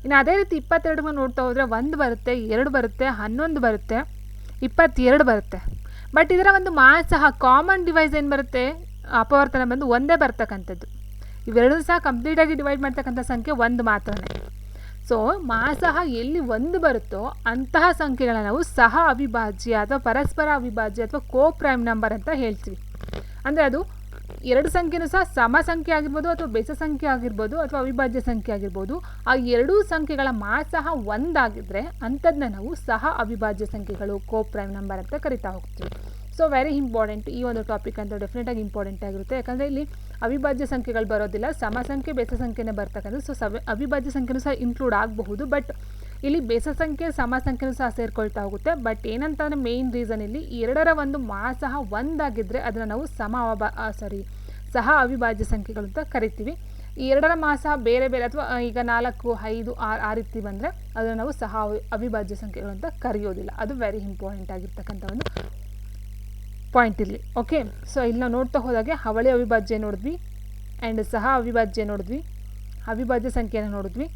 ಇನ್ನು ಅದೇ ರೀತಿ ಇಪ್ಪತ್ತೆರಡು ನೋಡ್ತಾ ಹೋದರೆ ಒಂದು ಬರುತ್ತೆ, ಎರಡು ಬರುತ್ತೆ, ಹನ್ನೊಂದು ಬರುತ್ತೆ, ಇಪ್ಪತ್ತೆರಡು ಬರುತ್ತೆ. ಬಟ್ ಇದರ ಒಂದು ಮಾ ಸಹ ಕಾಮನ್ ಡಿವೈಸ್ ಏನು ಬರುತ್ತೆ? ಅಪವರ್ತನ ಬಂದು ಒಂದೇ ಬರ್ತಕ್ಕಂಥದ್ದು. ಇವೆರಡೂ ಸಹ ಕಂಪ್ಲೀಟಾಗಿ ಡಿವೈಡ್ ಮಾಡ್ತಕ್ಕಂಥ ಸಂಖ್ಯೆ ಒಂದು ಮಾತ್ರನೇ. ಸೊ ಮಾಸಹ ಎಲ್ಲಿ ಒಂದು ಬರುತ್ತೋ ಅಂತಹ ಸಂಖ್ಯೆಗಳನ್ನ ನಾವು ಸಹ ಅವಿಭಾಜ್ಯ ಅಥವಾ ಪರಸ್ಪರ ಅವಿಭಾಜ್ಯ ಅಥವಾ ಕೋ ಪ್ರೈಮ್ ನಂಬರ್ ಅಂತ ಹೇಳ್ತೀವಿ. ಅಂದರೆ ಅದು ಎರಡು ಸಂಖ್ಯೆನೂ ಸಹ ಸಮ ಸಂಖ್ಯೆ ಆಗಿರ್ಬೋದು ಅಥವಾ ಬೆಸ ಸಂಖ್ಯೆ ಆಗಿರ್ಬೋದು ಅಥವಾ ಅವಿಭಾಜ್ಯ ಸಂಖ್ಯೆ ಆಗಿರ್ಬೋದು, ಆ ಎರಡೂ ಸಂಖ್ಯೆಗಳ ಮಾಸಹ ಒಂದಾಗಿದ್ದರೆ ಅಂಥದ್ದನ್ನ ನಾವು ಸಹ ಅವಿಭಾಜ್ಯ ಸಂಖ್ಯೆಗಳು ಕೋ ಪ್ರೈಮ್ ನಂಬರ್ ಅಂತ ಕರಿತಾ ಹೋಗ್ತೀವಿ. ಸೊ ವೆರಿ ಇಂಪಾರ್ಟೆಂಟ್ ಈ ಒಂದು ಟಾಪಿಕ್ ಅಂತ ಡೆಫಿನೆಟಾಗಿ ಇಂಪಾರ್ಟೆಂಟ್ ಆಗಿರುತ್ತೆ. ಯಾಕಂದರೆ ಇಲ್ಲಿ ಅವಿಭಾಜ್ಯ ಸಂಖ್ಯೆಗಳು ಬರೋದಿಲ್ಲ, ಸಮ ಸಂಖ್ಯೆ, ಬೇಸ ಸಂಖ್ಯೆನೇ ಬರ್ತಕ್ಕಂಥದ್ದು. ಸೊ ಸವ, ಅವಿಭಾಜ್ಯ ಸಂಖ್ಯೆನೂ ಸಹ ಇನ್ಕ್ಲೂಡ್ ಆಗಬಹುದು ಬಟ್ ಇಲ್ಲಿ ಬೇಸ ಸಂಖ್ಯೆ, ಸಮ ಸಂಖ್ಯೆನೂ ಸಹ ಸೇರ್ಕೊಳ್ತಾ ಹೋಗುತ್ತೆ. ಬಟ್ ಏನಂತಂದರೆ ಮೇಯ್ನ್ ರೀಸನ್ ಇಲ್ಲಿ ಎರಡರ ಒಂದು ಮಾಸಹ ಒಂದಾಗಿದ್ದರೆ ಅದನ್ನು ನಾವು ಸಮ ಸಾರಿ ಸಹ ಅವಿಭಾಜ್ಯ ಸಂಖ್ಯೆಗಳು ಅಂತ ಕರಿತೀವಿ. ಈ ಎರಡರ ಮಾಸ ಬೇರೆ ಬೇರೆ, ಅಥವಾ ಈಗ ನಾಲ್ಕು, ಐದು, ಆರು, ಆ ರೀತಿ ಬಂದರೆ ಅದನ್ನು ನಾವು ಸಹ ಅವಿ, ಅವಿಭಾಜ್ಯ ಸಂಖ್ಯೆಗಳು ಅಂತ ಕರೆಯೋದಿಲ್ಲ. ಅದು ವೆರಿ ಇಂಪಾರ್ಟೆಂಟ್ ಆಗಿರ್ತಕ್ಕಂಥ ಒಂದು ಪಾಯಿಂಟ್ ಇಲ್ಲಿ ಓಕೆ ಸೊ ಇಲ್ಲಿ ನಾವು ನೋಡ್ತಾ ಹೋದಾಗೆ ಹವಳಿ ಅವಿಭಾಜ್ಯ ನೋಡಿದ್ವಿ ಆ್ಯಂಡ್ ಸಹ ಅವಿಭಾಜ್ಯ ನೋಡಿದ್ವಿ. ಅವಿಭಾಜ್ಯ ಸಂಖ್ಯೆನ ನೋಡಿದ್ವಿ.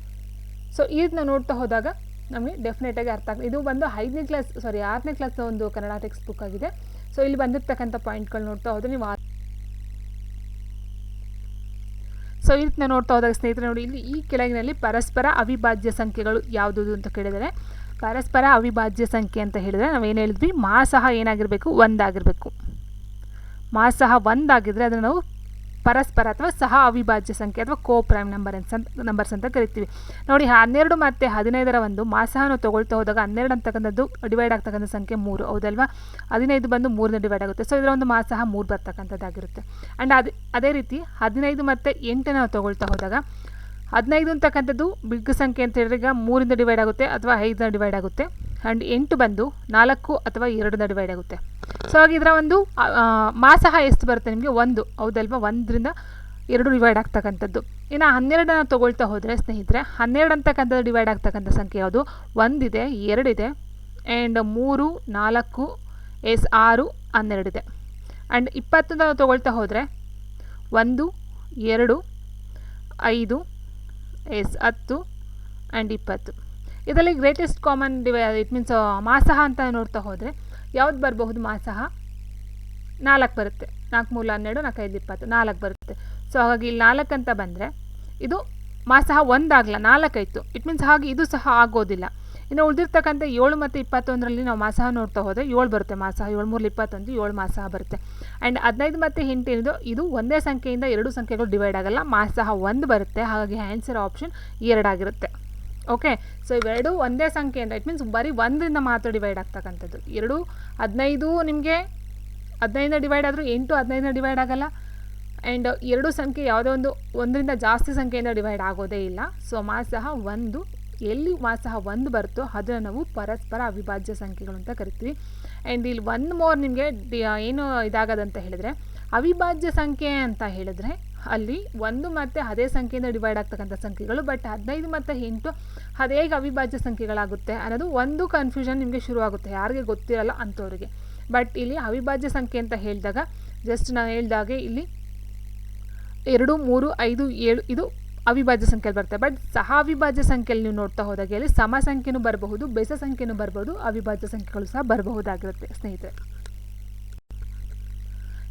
ಸೊ ಇದನ್ನ ನೋಡ್ತಾ ಹೋದಾಗ ನಮಗೆ ಡೆಫಿನೆಟಾಗಿ ಅರ್ಥ ಆಗ್ತದೆ ಇದು ಬಂದು ಐದನೇ ಕ್ಲಾಸ್ ಸಾರಿ ಆರನೇ ಕ್ಲಾಸ್ನ ಒಂದು ಕನ್ನಡ ಟೆಕ್ಸ್ಟ್ ಬುಕ್ ಆಗಿದೆ. ಸೊ ಇಲ್ಲಿ ಬಂದಿರ್ತಕ್ಕಂಥ ಪಾಯಿಂಟ್ಗಳು ನೋಡ್ತಾ ಹೋದ್ರೆ ನೀವು ಸೊ ಇದನ್ನ ನೋಡ್ತಾ ಹೋದಾಗ ಸ್ನೇಹಿತರೆ ನೋಡಿ, ಇಲ್ಲಿ ಈ ಕೆಳಗಿನಲ್ಲಿ ಪರಸ್ಪರ ಅವಿಭಾಜ್ಯ ಸಂಖ್ಯೆಗಳು ಯಾವುದು ಅಂತ ಕೇಳಿದರೆ ಪರಸ್ಪರ ಅವಿಭಾಜ್ಯ ಸಂಖ್ಯೆ ಅಂತ ಹೇಳಿದರೆ ಏನು ಹೇಳಿದ್ವಿ? ಮಾ ಸಹ ಏನಾಗಿರಬೇಕು? ಒಂದಾಗಿರಬೇಕು. ಮಾ ಸಹ ಒಂದಾಗಿದ್ದರೆ ಅದನ್ನು ನಾವು ಪರಸ್ಪರ ಅಥವಾ ಸಹ ಅವಿಭಾಜ್ಯ ಸಂಖ್ಯೆ ಅಥವಾ ಕೋ ಪ್ರೈಮ್ ನಂಬರ್ ಅಂತ ನಂಬರ್ಸ್ ಅಂತ ಕರಿತೀವಿ. ನೋಡಿ, ಹನ್ನೆರಡು ಮತ್ತು ಹದಿನೈದರ ಒಂದು ಮಾಸಹನ ತೊಗೊಳ್ತಾ ಹೋದಾಗ ಹನ್ನೆರಡು ಅಂತಕ್ಕಂಥದ್ದು ಡಿವೈಡ್ ಆಗ್ತಕ್ಕಂಥ ಸಂಖ್ಯೆ ಮೂರು. ಹೌದಲ್ವಾ? ಹದಿನೈದು ಬಂದು ಮೂರನ್ನ ಡಿವೈಡ್ ಆಗುತ್ತೆ. ಸೊ ಇದರ ಒಂದು ಮಾಸಹ ಮೂರು ಬರ್ತಕ್ಕಂಥದ್ದಾಗಿರುತ್ತೆ. ಆ್ಯಂಡ್ ಅದೇ ಅದೇ ರೀತಿ ಹದಿನೈದು ಮತ್ತು ಎಂಟನ್ನು ನಾವು ತೊಗೊಳ್ತಾ ಹೋದಾಗ ಹದಿನೈದು ಅಂತಕ್ಕಂಥದ್ದು ಬಿಗ್ ಸಂಖ್ಯೆ ಅಂತ ಹೇಳಿದ್ರೆ ಈಗ ಮೂರಿಂದ ಡಿವೈಡ್ ಆಗುತ್ತೆ ಅಥವಾ ಐದರಿಂದ ಡಿವೈಡ್ ಆಗುತ್ತೆ. ಆ್ಯಂಡ್ ಎಂಟು ಬಂದು ನಾಲ್ಕು ಅಥವಾ ಎರಡನ್ನ ಡಿವೈಡ್ ಆಗುತ್ತೆ. ಸೊ ಹಾಗೆ ಇದರ ಒಂದು ಮಾಸಹ ಎಷ್ಟು ಬರುತ್ತೆ ನಿಮಗೆ? ಒಂದು. ಹೌದಲ್ವಾ? ಒಂದರಿಂದ ಎರಡು ಡಿವೈಡ್ ಆಗ್ತಕ್ಕಂಥದ್ದು. ಇನ್ನು ಹನ್ನೆರಡನ್ನು ತೊಗೊಳ್ತಾ ಹೋದರೆ ಸ್ನೇಹಿತರೆ, ಹನ್ನೆರಡು ಅಂತಕ್ಕಂಥದ್ದು ಡಿವೈಡ್ ಆಗ್ತಕ್ಕಂಥ ಸಂಖ್ಯೆ ಯಾವುದು? ಒಂದಿದೆ, ಎರಡಿದೆ ಆ್ಯಂಡ್ ಮೂರು, ನಾಲ್ಕು, ಎಸ್, ಆರು, ಹನ್ನೆರಡಿದೆ. ಆ್ಯಂಡ್ ಇಪ್ಪತ್ತನ್ನು ತೊಗೊಳ್ತಾ ಹೋದರೆ ಒಂದು, ಎರಡು, ಐದು ಎಸ್ ಹತ್ತು ಆ್ಯಂಡ್ ಇಪ್ಪತ್ತು. ಇದರಲ್ಲಿ ಗ್ರೇಟೆಸ್ಟ್ ಕಾಮನ್ ಡಿವೈ ಇಟ್ ಮೀನ್ಸ್ ಮಾಸಹ ಅಂತ ನೋಡ್ತಾ ಹೋದರೆ, ಯಾವ್ದು ಬರಬಹುದು ಮಾಸಹ? ನಾಲ್ಕು ಬರುತ್ತೆ. ನಾಲ್ಕು ಮೂಲ ಹನ್ನೆರಡು ನಾಲ್ಕೈದು ಇಪ್ಪತ್ತು. ನಾಲ್ಕು ಬರುತ್ತೆ. ಸೊ ಹಾಗಾಗಿ ಇಲ್ಲಿ ನಾಲ್ಕು ಅಂತ ಬಂದರೆ, ಇದು ಮಾಸಹ ಒಂದಾಗಲ್ಲ ನಾಲ್ಕಾಯಿತು ಇಟ್ ಮೀನ್ಸ್ ಹಾಗೆ ಇದು ಸಹ ಆಗೋದಿಲ್ಲ. ಇನ್ನು ಉಳಿದಿರ್ತಕ್ಕಂಥ ಏಳು ಮತ್ತು ಇಪ್ಪತ್ತೊಂದರಲ್ಲಿ ನಾವು ಮಾಸಹ ನೋಡ್ತಾ ಹೋದರೆ ಏಳು ಬರುತ್ತೆ ಮಾಸಹ, ಏಳು ಮೂರು ಇಪ್ಪತ್ತೊಂದು, ಏಳು ಮಾಸಹ ಬರುತ್ತೆ. ಆ್ಯಂಡ್ ಹದಿನೈದು ಮತ್ತು ಎಂಟು ಏನಿದೆ? ಇದು ಒಂದೇ ಸಂಖ್ಯೆಯಿಂದ ಎರಡು ಸಂಖ್ಯೆಗಳು ಡಿವೈಡ್ ಆಗಲ್ಲ. ಮಾಸಹ ಒಂದು ಬರುತ್ತೆ. ಹಾಗಾಗಿ ಆನ್ಸರ್ ಆಪ್ಷನ್ ಎರಡಾಗಿರುತ್ತೆ ಓಕೆ ಸೊ ಇವೆರಡು ಒಂದೇ ಸಂಖ್ಯೆಯಿಂದ ಇಟ್ ಮೀನ್ಸ್ ಬರೀ ಒಂದರಿಂದ ಮಾತ್ರ ಡಿವೈಡ್ ಆಗ್ತಕ್ಕಂಥದ್ದು. ಎರಡು, ಹದಿನೈದು ನಿಮಗೆ ಹದಿನೈದರಿಂದ ಡಿವೈಡ್ ಆದರೂ ಎಂಟು ಹದಿನೈದರಿಂದ ಡಿವೈಡ್ ಆಗಲ್ಲ. ಆ್ಯಂಡ್ ಎರಡು ಸಂಖ್ಯೆ ಯಾವುದೇ ಒಂದು ಒಂದರಿಂದ ಜಾಸ್ತಿ ಸಂಖ್ಯೆಯಿಂದ ಡಿವೈಡ್ ಆಗೋದೇ ಇಲ್ಲ. ಸೊ ಮಾಸಹ ಒಂದು ಎಲ್ಲಿ ಸಹ ಒಂದು ಬರುತ್ತೋ ಅದನ್ನು ನಾವು ಪರಸ್ಪರ ಅವಿಭಾಜ್ಯ ಸಂಖ್ಯೆಗಳು ಅಂತ ಕರಿತೀವಿ. ಆ್ಯಂಡ್ ಇಲ್ಲಿ ಒನ್ ಮೋರ್ ನಿಮಗೆ ಏನು ಇದಾಗದಂತ ಹೇಳಿದರೆ, ಅವಿಭಾಜ್ಯ ಸಂಖ್ಯೆ ಅಂತ ಹೇಳಿದ್ರೆ, ಅಲ್ಲಿ ಒಂದು ಮತ್ತು ಅದೇ ಸಂಖ್ಯೆಯಿಂದ ಡಿವೈಡ್ ಆಗ್ತಕ್ಕಂಥ ಸಂಖ್ಯೆಗಳು ಬಟ್ ಹದಿನೈದು ಮತ್ತು ಎಂಟು ಅದು ಹೇಗೆ ಅವಿಭಾಜ್ಯ ಸಂಖ್ಯೆಗಳಾಗುತ್ತೆ ಅನ್ನೋದು ಒಂದು ಕನ್ಫ್ಯೂಷನ್ ನಿಮಗೆ ಶುರುವಾಗುತ್ತೆ, ಯಾರಿಗೆ ಗೊತ್ತಿರಲ್ಲ ಅಂಥವ್ರಿಗೆ. ಬಟ್ ಇಲ್ಲಿ ಅವಿಭಾಜ್ಯ ಸಂಖ್ಯೆ ಅಂತ ಹೇಳಿದಾಗ ಜಸ್ಟ್ ನಾನು ಹೇಳಿದಾಗೆ ಇಲ್ಲಿ ಎರಡು, ಮೂರು, ಐದು, ಏಳು, ಇದು ಅವಿಭಾಜ್ಯ ಸಂಖ್ಯೆಯಲ್ಲಿ ಬರುತ್ತೆ. ಬಟ್ ಸಹ ಅವಿಭಾಜ್ಯ ಸಂಖ್ಯೆಯಲ್ಲಿ ನೀವು ನೋಡ್ತಾ ಹೋದಾಗ ಇಲ್ಲಿ ಸಮ ಸಂಖ್ಯೆನೂ ಬರಬಹುದು, ಬೆಸ ಸಂಖ್ಯೆನೂ ಬರ್ಬೋದು ಅವಿಭಾಜ್ಯ ಸಂಖ್ಯೆಗಳು ಸಹ ಬರಬಹುದಾಗಿರುತ್ತೆ ಸ್ನೇಹಿತರೆ.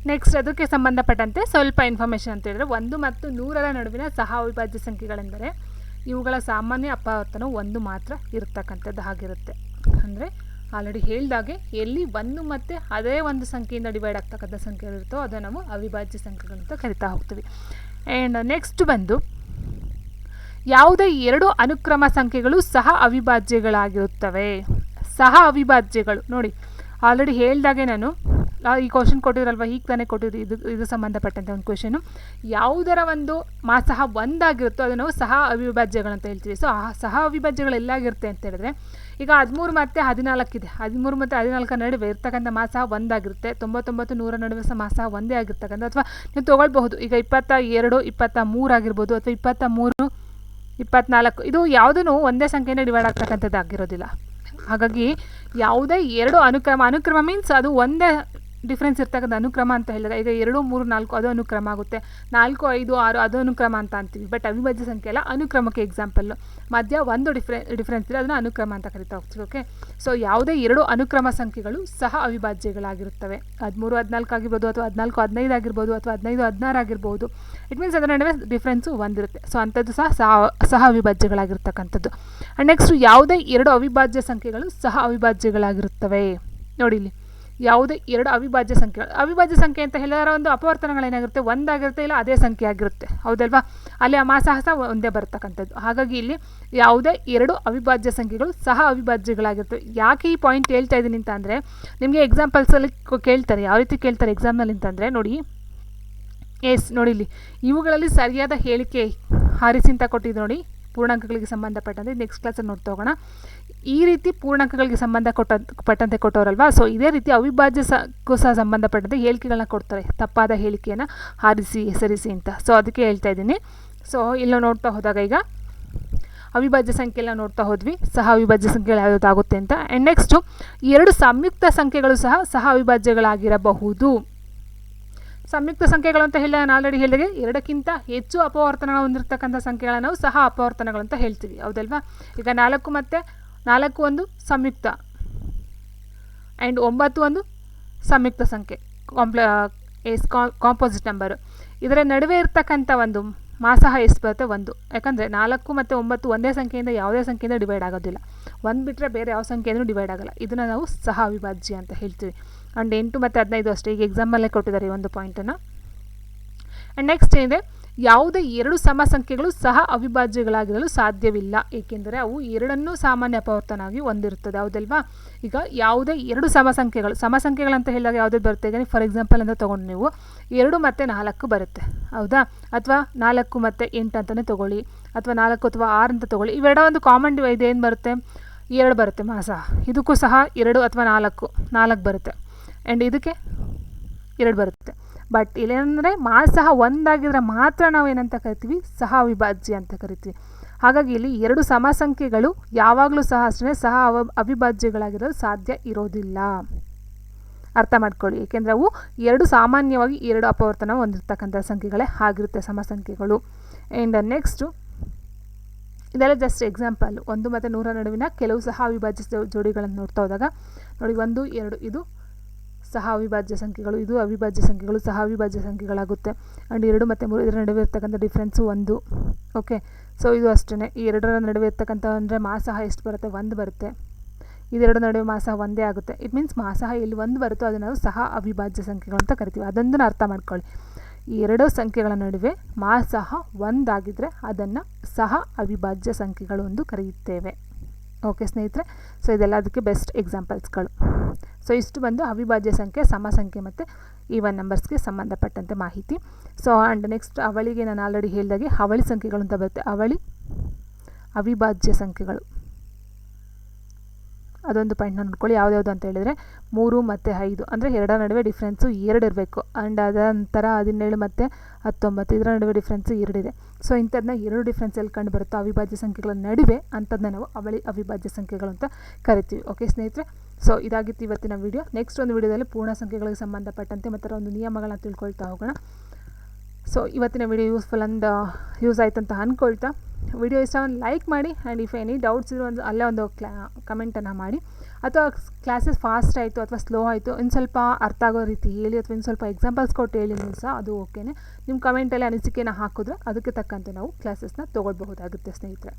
ನೆಕ್ಸ್ಟ್ ಅದಕ್ಕೆ ಸಂಬಂಧಪಟ್ಟಂತೆ ಸ್ವಲ್ಪ ಇನ್ಫಾರ್ಮೇಷನ್ ಅಂತ ಹೇಳಿದ್ರೆ ಒಂದು ಮತ್ತು ನೂರರ ನಡುವಿನ ಸಹ ಅವಿಭಾಜ್ಯ ಸಂಖ್ಯೆಗಳೆಂದರೆ ಇವುಗಳ ಸಾಮಾನ್ಯ ಅಪವರ್ತನವು ಒಂದು ಮಾತ್ರ ಇರತಕ್ಕಂಥದ್ದು ಆಗಿರುತ್ತೆ ಅಂದರೆ ಆಲ್ರೆಡಿ ಹೇಳಿದಾಗೆ ಎಲ್ಲಿ ಒಂದು ಮತ್ತು ಅದೇ ಒಂದು ಸಂಖ್ಯೆಯಿಂದ ಡಿವೈಡ್ ಆಗ್ತಕ್ಕಂಥ ಸಂಖ್ಯೆಗಳಿರುತ್ತೋ ಅದನ್ನು ನಾವು ಅವಿಭಾಜ್ಯ ಸಂಖ್ಯೆಗಳಂತ ಕರಿತಾ ಹೋಗ್ತೀವಿ. ಆ್ಯಂಡ್ ನೆಕ್ಸ್ಟ್ ಬಂದು ಯಾವುದೇ ಎರಡು ಅನುಕ್ರಮ ಸಂಖ್ಯೆಗಳು ಸಹ ಅವಿಭಾಜ್ಯಗಳಾಗಿರುತ್ತವೆ. ಸಹ ಅವಿಭಾಜ್ಯಗಳು. ನೋಡಿ ಆಲ್ರೆಡಿ ಹೇಳ್ದಾಗೆ ನಾನು ಈ ಕ್ವಶನ್ ಕೊಟ್ಟಿದ್ರಲ್ವ? ಈಗ ತಾನೇ ಕೊಟ್ಟಿದ್ರು ಇದು ಇದು ಸಂಬಂಧಪಟ್ಟಂಥ ಒಂದು ಕ್ವಶನು ಯಾವುದರ ಒಂದು ಮಾ ಸಹ ಒಂದಾಗಿರುತ್ತೋ ಅದನ್ನು ನಾವು ಸಹ ಅವಿಭಾಜ್ಯಗಳಂತ ಹೇಳ್ತೀವಿ. ಸೊ ಆ ಸಹ ಅವಿಭಾಜ್ಯಗಳು ಎಲ್ಲಾಗಿರುತ್ತೆ ಅಂತ ಹೇಳಿದ್ರೆ, ಈಗ ಹದಿಮೂರು ಮತ್ತು ಹದಿನಾಲ್ಕಿದೆ ಹದಿಮೂರು ಮತ್ತು ಹದಿನಾಲ್ಕರ ನಡುವೆ ಇರ್ತಕ್ಕಂಥ ಮಾಸ ಒಂದಾಗಿರುತ್ತೆ. ತೊಂಬತ್ತೊಂಬತ್ತು ನೂರ ನಡುವೆ ಸಹ ಮಾಸ ಒಂದೇ ಆಗಿರ್ತಕ್ಕಂಥ, ಅಥವಾ ನೀವು ತೊಗೊಳ್ಬಹುದು. ಈಗ ಇಪ್ಪತ್ತ ಎರಡು, ಇಪ್ಪತ್ತ ಮೂರು ಆಗಿರ್ಬೋದು, ಅಥವಾ ಇಪ್ಪತ್ತ ಮೂರು ಇಪ್ಪತ್ನಾಲ್ಕು. ಇದು ಯಾವುದೂ ಒಂದೇ ಸಂಖ್ಯೆಯಿಂದ ಡಿವೈಡ್ ಆಗ್ತಕ್ಕಂಥದ್ದು ಆಗಿರೋದಿಲ್ಲ ಹಾಗಾಗಿ ಯಾವುದೇ ಎರಡು ಅನುಕ್ರಮ ಅನುಕ್ರಮ ಮೀನ್ಸ್ ಅದು ಒಂದೇ ಡಿಫ್ರೆನ್ಸ್ ಇರ್ತಕ್ಕಂಥ ಅನುಕ್ರಮ ಅಂತ ಹೇಳಿದ್ರೆ, ಈಗ ಎರಡು, ಮೂರು, ನಾಲ್ಕು ಅದು ಅನುಕ್ರಮ ಆಗುತ್ತೆ. ನಾಲ್ಕು, ಐದು, ಆರು ಅದು ಅನುಕ್ರಮ ಅಂತ ಅಂತೀವಿ. ಬಟ್ ಅವಿಭಾಜ್ಯ ಸಂಖ್ಯೆ ಎಲ್ಲ ಅನುಕ್ರಮಕ್ಕೆ ಎಕ್ಸಾಂಪಲ್ಲು ಮಧ್ಯ ಒಂದು ಡಿಫ್ರೆ ಡಿಫ್ರೆನ್ಸ್ ಇದೆ ಅದನ್ನು ಅನುಕ್ರಮ ಅಂತ ಕರಿತಾ ಹೋಗ್ತೀವಿ ಓಕೆ ಸೊ ಯಾವುದೇ ಎರಡು ಅನುಕ್ರಮ ಸಂಖ್ಯೆಗಳು ಸಹ ಅವಿಭಾಜ್ಯಗಳಾಗಿರುತ್ತವೆ. ಹದಿಮೂರು, ಹದಿನಾಲ್ಕು ಆಗಿರ್ಬೋದು ಅಥವಾ ಹದಿನಾಲ್ಕು, ಹದಿನೈದು ಆಗಿರ್ಬೋದು ಅಥವಾ ಹದಿನೈದು, ಹದಿನಾರು ಆಗಿರ್ಬೋದು. ಇಟ್ ಮೀನ್ಸ್ ಅದರ ನಡುವೆ ಡಿಫ್ರೆನ್ಸು ಒಂದಿರುತ್ತೆ. ಸೊ ಅಂಥದ್ದು ಸಹ ಸಹ ಸಹ ಅವಿಭಾಜ್ಯಗಳಾಗಿರ್ತಕ್ಕಂಥದ್ದು. ಆ್ಯಂಡ್ ನೆಕ್ಸ್ಟು ಯಾವುದೇ ಎರಡು ಅವಿಭಾಜ್ಯ ಸಂಖ್ಯೆಗಳು ಸಹ ಅವಿಭಾಜ್ಯಗಳಾಗಿರುತ್ತವೆ. ನೋಡಿ ಇಲ್ಲಿ. ಯಾವುದೇ ಎರಡು ಅವಿಭಾಜ್ಯ ಸಂಖ್ಯೆಗಳು ಅವಿಭಾಜ್ಯ ಸಂಖ್ಯೆ ಅಂತ ಹೇಳಿದ್ರೆ ಒಂದು ಅಪವರ್ತನಗಳೇನಾಗಿರುತ್ತೆ? ಒಂದಾಗಿರುತ್ತೆ ಇಲ್ಲ ಅದೇ ಸಂಖ್ಯೆ ಆಗಿರುತ್ತೆ ಹೌದಲ್ವಾ? ಅಲ್ಲಿ ಆ ಒಂದೇ ಬರ್ತಕ್ಕಂಥದ್ದು. ಹಾಗಾಗಿ ಇಲ್ಲಿ ಯಾವುದೇ ಎರಡು ಅವಿಭಾಜ್ಯ ಸಂಖ್ಯೆಗಳು ಸಹ ಅವಿಭಾಜ್ಯಗಳಾಗಿರ್ತವೆ ಯಾಕೆ ಈ ಪಾಯಿಂಟ್ ಹೇಳ್ತಾ ಇದ್ದೀನಿ ಅಂತ ಅಂದರೆ, ನಿಮಗೆ ಎಕ್ಸಾಂಪಲ್ಸಲ್ಲಿ ಕೇಳ್ತಾರೆ, ಯಾವ ರೀತಿ ಕೇಳ್ತಾರೆ ಎಕ್ಸಾಮ್ನಲ್ಲಿ ಅಂತಂದರೆ ನೋಡಿ. ಎಸ್, ನೋಡಿ ಇಲ್ಲಿ. ಇವುಗಳಲ್ಲಿ ಸರಿಯಾದ ಹೇಳಿಕೆ ಹಾರಿಸಿ ಅಂತ ಕೊಟ್ಟಿದ್ದು ನೋಡಿ, ಪೂರ್ಣಾಂಕಗಳಿಗೆ ಸಂಬಂಧಪಟ್ಟಂತೆ. ನೆಕ್ಸ್ಟ್ ಕ್ಲಾಸಲ್ಲಿ ನೋಡ್ತಾ ಹೋಗೋಣ. ಈ ರೀತಿ ಪೂರ್ಣಾಂಕಗಳಿಗೆ ಸಂಬಂಧ ಕೊಟ್ಟ, ಪಟ್ಟಂತೆ ಕೊಟ್ಟವರಲ್ವಾ? ಸೊ ಇದೇ ರೀತಿ ಅವಿಭಾಜ್ಯ ಸಕ್ಕೂ ಸಹ ಸಂಬಂಧಪಟ್ಟಂತೆ ಹೇಳಿಕೆಗಳನ್ನ ಕೊಡ್ತಾರೆ. ತಪ್ಪಾದ ಹೇಳಿಕೆಯನ್ನು ಹಾರಿಸಿ, ಹೆಸರಿಸಿ ಅಂತ. ಸೊ ಅದಕ್ಕೆ ಹೇಳ್ತಾ ಇದ್ದೀನಿ. ಸೊ ಇಲ್ಲ ನೋಡ್ತಾ ಹೋದಾಗ ಈಗ ಅವಿಭಾಜ್ಯ ಸಂಖ್ಯೆ ಎಲ್ಲ ನೋಡ್ತಾ ಹೋದ್ವಿ. ಸಹ ಅವಿಭಾಜ್ಯ ಸಂಖ್ಯೆಗಳು ಯಾವುದಾಗುತ್ತೆ ಅಂತ. ಆ್ಯಂಡ್ ನೆಕ್ಸ್ಟು ಎರಡು ಸಂಯುಕ್ತ ಸಂಖ್ಯೆಗಳು ಸಹ ಸಹ ಅವಿಭಾಜ್ಯಗಳಾಗಿರಬಹುದು. ಸಂಯುಕ್ತ ಸಂಖ್ಯೆಗಳು ಅಂತ ಹೇಳಿ ನಾನು ಆಲ್ರೆಡಿ ಹೇಳಿದೆ. ಎರಡಕ್ಕಿಂತ ಹೆಚ್ಚು ಅಪವರ್ತನಗಳು ಹೊಂದಿರತಕ್ಕಂಥ ಸಂಖ್ಯೆಗಳನ್ನು ನಾವು ಸಹ ಅಪವರ್ತನಗಳು ಅಂತ ಹೇಳ್ತೀವಿ. ಹೌದಲ್ವಾ? ಈಗ ನಾಲ್ಕು ಮತ್ತು ನಾಲ್ಕು ಒಂದು ಸಂಯುಕ್ತ. ಆ್ಯಂಡ್ ಒಂಬತ್ತು ಒಂದು ಸಂಯುಕ್ತ ಸಂಖ್ಯೆ. ಕಾಂಪ್ಲ ಎಸ್ ಕಾಂಪೋಸಿಟ್ ನಂಬರು ಇದರ ನಡುವೆ ಇರ್ತಕ್ಕಂಥ ಒಂದು ಮಾಸಹ ಎಷ್ಟು ಬರುತ್ತೆ? ಒಂದು. ಯಾಕಂದರೆ ನಾಲ್ಕು ಮತ್ತು ಒಂಬತ್ತು ಒಂದೇ ಸಂಖ್ಯೆಯಿಂದ ಯಾವುದೇ ಸಂಖ್ಯೆಯಿಂದ ಡಿವೈಡ್ ಆಗೋದಿಲ್ಲ. ಒಂದು ಬಿಟ್ಟರೆ ಬೇರೆ ಯಾವ ಸಂಖ್ಯೆಯಿಂದ ಡಿವೈಡ್ ಆಗಲ್ಲ. ಇದನ್ನು ನಾವು ಸಹ ಅವಿಭಾಜ್ಯ ಅಂತ ಹೇಳ್ತೀವಿ. ಆ್ಯಂಡ್ ಎಂಟು ಮತ್ತು ಹದಿನೈದು ಅಷ್ಟೇ. ಈಗ ಎಕ್ಸಾಮಲ್ಲೇ ಕೊಟ್ಟಿದ್ದಾರೆ ಈ ಒಂದು ಪಾಯಿಂಟನ್ನು ಆ್ಯಂಡ್ ನೆಕ್ಸ್ಟ್ ಏನಿದೆ? ಯಾವುದೇ ಎರಡು ಸಮ ಸಂಖ್ಯೆಗಳು ಸಹ ಅವಿಭಾಜ್ಯಗಳಾಗಿರಲು ಸಾಧ್ಯವಿಲ್ಲ. ಏಕೆಂದರೆ ಅವು ಎರಡನ್ನೂ ಸಾಮಾನ್ಯ ಅಪವರ್ತನವಾಗಿ ಹೊಂದಿರುತ್ತದೆ. ಹೌದಲ್ವಾ? ಈಗ ಯಾವುದೇ ಎರಡು ಸಮ ಸಂಖ್ಯೆಗಳು ಸಮ ಸಂಖ್ಯೆಗಳಂತ ಹೇಳಿದಾಗ ಯಾವುದೇ ಬರುತ್ತೆ? ಈಗ ಫಾರ್ ಎಕ್ಸಾಂಪಲ್ ಅಂತ ತೊಗೊಂಡು ನೀವು ಎರಡು ಮತ್ತು ನಾಲ್ಕು ಬರುತ್ತೆ. ಹೌದಾ? ಅಥವಾ ನಾಲ್ಕು ಮತ್ತು ಎಂಟು ಅಂತಲೇ ತೊಗೊಳ್ಳಿ. ಅಥವಾ ನಾಲ್ಕು ಅಥವಾ ಆರು ಅಂತ ತೊಗೊಳ್ಳಿ. ಇವೆರಡ ಒಂದು ಕಾಮನ್ ಡಿವೈಡ್ ಏನು ಬರುತ್ತೆ? ಎರಡು ಬರುತ್ತೆ ಮಾಸ. ಇದಕ್ಕೂ ಸಹ ಎರಡು ಅಥವಾ ನಾಲ್ಕು ನಾಲ್ಕು ಬರುತ್ತೆ. ಆ್ಯಂಡ್ ಇದಕ್ಕೆ ಎರಡು ಬರುತ್ತೆ. ಬಟ್ ಇಲ್ಲೇನಂದರೆ ಮಾ ಸಹ ಒಂದಾಗಿದ್ರೆ ಮಾತ್ರ ನಾವು ಏನಂತ ಕರಿತೀವಿ ಸಹ ಅವಿಭಾಜ್ಯ ಅಂತ ಕರಿತೀವಿ. ಹಾಗಾಗಿ ಇಲ್ಲಿ ಎರಡು ಸಮ ಸಂಖ್ಯೆಗಳು ಯಾವಾಗಲೂ ಸಹ ಅಷ್ಟೇ ಸಹ ಅವ ಅವಿಭಾಜ್ಯಗಳಾಗಿರೋದು ಸಾಧ್ಯ ಇರೋದಿಲ್ಲ. ಅರ್ಥ ಮಾಡ್ಕೊಳ್ಳಿ. ಏಕೆಂದರೆ ಅವು ಎರಡು ಸಾಮಾನ್ಯವಾಗಿ ಎರಡು ಅಪವರ್ತನ ಹೊಂದಿರ್ತಕ್ಕಂಥ ಸಂಖ್ಯೆಗಳೇ ಆಗಿರುತ್ತೆ ಸಮ ಸಂಖ್ಯೆಗಳು ಆ್ಯಂಡ್ ನೆಕ್ಸ್ಟು ಇದೆಲ್ಲ ಜಸ್ಟ್ ಎಕ್ಸಾಂಪಲ್ ಒಂದು ಮತ್ತು ನೂರ ನಡುವಿನ ಕೆಲವು ಸಹ ಅವಿಭಾಜ್ಯ ಜೋಡಿಗಳನ್ನು ನೋಡ್ತಾ ಹೋದಾಗ, ನೋಡಿ ಒಂದು, ಎರಡು, ಇದು ಸಹ ಅವಿಭಾಜ್ಯ ಸಂಖ್ಯೆಗಳು, ಇದು ಅವಿಭಾಜ್ಯ ಸಂಖ್ಯೆಗಳು ಸಹ ಅವಿಭಾಜ್ಯ ಸಂಖ್ಯೆಗಳಾಗುತ್ತೆ. ಆ್ಯಂಡ್ ಎರಡು ಮತ್ತು ಮೂರು, ಇದರ ನಡುವೆ ಇರ್ತಕ್ಕಂಥ ಡಿಫ್ರೆನ್ಸು ಒಂದು. ಓಕೆ ಸೊ ಇದು ಅಷ್ಟೇ ಈ ಎರಡರ ನಡುವೆ ಇರ್ತಕ್ಕಂಥ ಅಂದರೆ ಮಾಸಹ ಎಷ್ಟು ಬರುತ್ತೆ? ಒಂದು ಬರುತ್ತೆ. ಇದೆರಡು ನಡುವೆ ಮಾಸಹ ಒಂದೇ ಆಗುತ್ತೆ. ಇಟ್ ಮೀನ್ಸ್ ಮಾಸಹ ಇಲ್ಲಿ ಒಂದು ಬರುತ್ತೋ ಅದನ್ನು ನಾವು ಸಹ ಅವಿಭಾಜ್ಯ ಸಂಖ್ಯೆಗಳು ಅಂತ ಕರಿತೀವಿ. ಅದೊಂದನ್ನು ಅರ್ಥ ಮಾಡ್ಕೊಳ್ಳಿ. ಈ ಎರಡು ಸಂಖ್ಯೆಗಳ ನಡುವೆ ಮಾಸಹ ಒಂದಾಗಿದ್ದರೆ ಅದನ್ನು ಸಹ ಅವಿಭಾಜ್ಯ ಸಂಖ್ಯೆಗಳು ಎಂದು ಕರೆಯುತ್ತೇವೆ. ಓಕೆ ಸ್ನೇಹಿತರೆ? ಸೊ ಇದೆಲ್ಲ ಅದಕ್ಕೆ ಬೆಸ್ಟ್ ಎಕ್ಸಾಂಪಲ್ಸ್ಗಳು ಸೊ ಇಷ್ಟು ಬಂದು ಅವಿಭಾಜ್ಯ ಸಂಖ್ಯೆ, ಸಮ ಸಂಖ್ಯೆ ಮತ್ತು ಈವನ್ ನಂಬರ್ಸ್ಗೆ ಸಂಬಂಧಪಟ್ಟಂತೆ ಮಾಹಿತಿ. ಸೊ ಆ್ಯಂಡ್ ನೆಕ್ಸ್ಟ್ ಅವಳಿಗೆ ನಾನು ಆಲ್ರೆಡಿ ಹೇಳಿದಾಗೆ ಅವಳಿ ಸಂಖ್ಯೆಗಳು ಅಂತ ಬರುತ್ತೆ. ಅವಳಿ, ಅವಿಭಾಜ್ಯ ಸಂಖ್ಯೆಗಳು. ಅದೊಂದು ಪಾಯಿಂಟ್ನ ನೋಡ್ಕೊಳ್ಳಿ. ಯಾವ್ದ್ಯಾವ್ದು ಅಂತ ಹೇಳಿದರೆ ಮೂರು ಮತ್ತು ಐದು. ಅಂದರೆ ಎರಡರ ನಡುವೆ ಡಿಫ್ರೆನ್ಸು ಎರಡು ಇರಬೇಕು. ಆ್ಯಂಡ್ ಅದ ನಂತರ ಹದಿನೇಳು ಮತ್ತು ಹತ್ತೊಂಬತ್ತು. ಇದರ ನಡುವೆ ಡಿಫ್ರೆನ್ಸು ಎರಡಿದೆ ಸೊ ಇಂಥದ್ದನ್ನ ಎರಡು ಡಿಫ್ರೆನ್ಸ್ ಎಲ್ಲಿ ಕಂಡು ಬರುತ್ತೋ ಅವಿಭಾಜ್ಯ ಸಂಖ್ಯೆಗಳ ನಡುವೆ ಅಂಥದ್ದನ್ನ ನಾವು ಅವಳಿ ಅವಿಭಾಜ್ಯ ಸಂಖ್ಯೆಗಳು ಅಂತ ಕರಿತೀವಿ. ಓಕೆ ಸ್ನೇಹಿತರೆ? ಸೊ ಇದಾಗಿತ್ತು ಇವತ್ತಿನ ವಿಡಿಯೋ ನೆಕ್ಸ್ಟ್ ಒಂದು ವಿಡಿಯೋದಲ್ಲಿ ಪೂರ್ಣ ಸಂಖ್ಯೆಗಳಿಗೆ ಸಂಬಂಧಪಟ್ಟಂತೆ ಮತ್ತು ಒಂದು ನಿಯಮಗಳನ್ನ ತಿಳ್ಕೊಳ್ತಾ ಹೋಗೋಣ. ಸೊ ಇವತ್ತಿನ ವಿಡಿಯೋ ಯೂಸ್ಫುಲ್ ಅಂದ ಯೂಸ್ ಆಯಿತು ಅಂತ ಅಂದ್ಕೊಳ್ತಾ ವಿಡಿಯೋ ಒಂದು ಲೈಕ್ ಮಾಡಿ ಆ್ಯಂಡ್ ಇಫ್ ಎನಿ ಡೌಟ್ಸ್ ಇರೋ ಒಂದು ಅಲ್ಲೇ ಒಂದು ಕ್ಲಾ ಕಮೆಂಟನ್ನು ಮಾಡಿ. ಅಥವಾ ಕ್ಲಾಸಸ್ ಫಾಸ್ಟ್ ಆಯಿತು ಅಥವಾ ಸ್ಲೋ ಆಯಿತು, ಇನ್ನು ಸ್ವಲ್ಪ ಅರ್ಥ ಆಗೋ ರೀತಿ ಹೇಳಿ ಅಥವಾ ಇನ್ನು ಸ್ವಲ್ಪ ಎಕ್ಸಾಂಪಲ್ಸ್ ಕೊಟ್ಟು ಹೇಳಿ ನೀವು ಸಹ ಅದು ಓಕೆನೇ ನಿಮ್ಮ ಕಮೆಂಟಲ್ಲಿ ಅನಿಸಿಕೆನ ಹಾಕಿದ್ರೆ ಅದಕ್ಕೆ ತಕ್ಕಂತೆ ನಾವು ಕ್ಲಾಸಸ್ನ ತೊಗೊಳ್ಬಹುದಾಗುತ್ತೆ ಸ್ನೇಹಿತರೆ.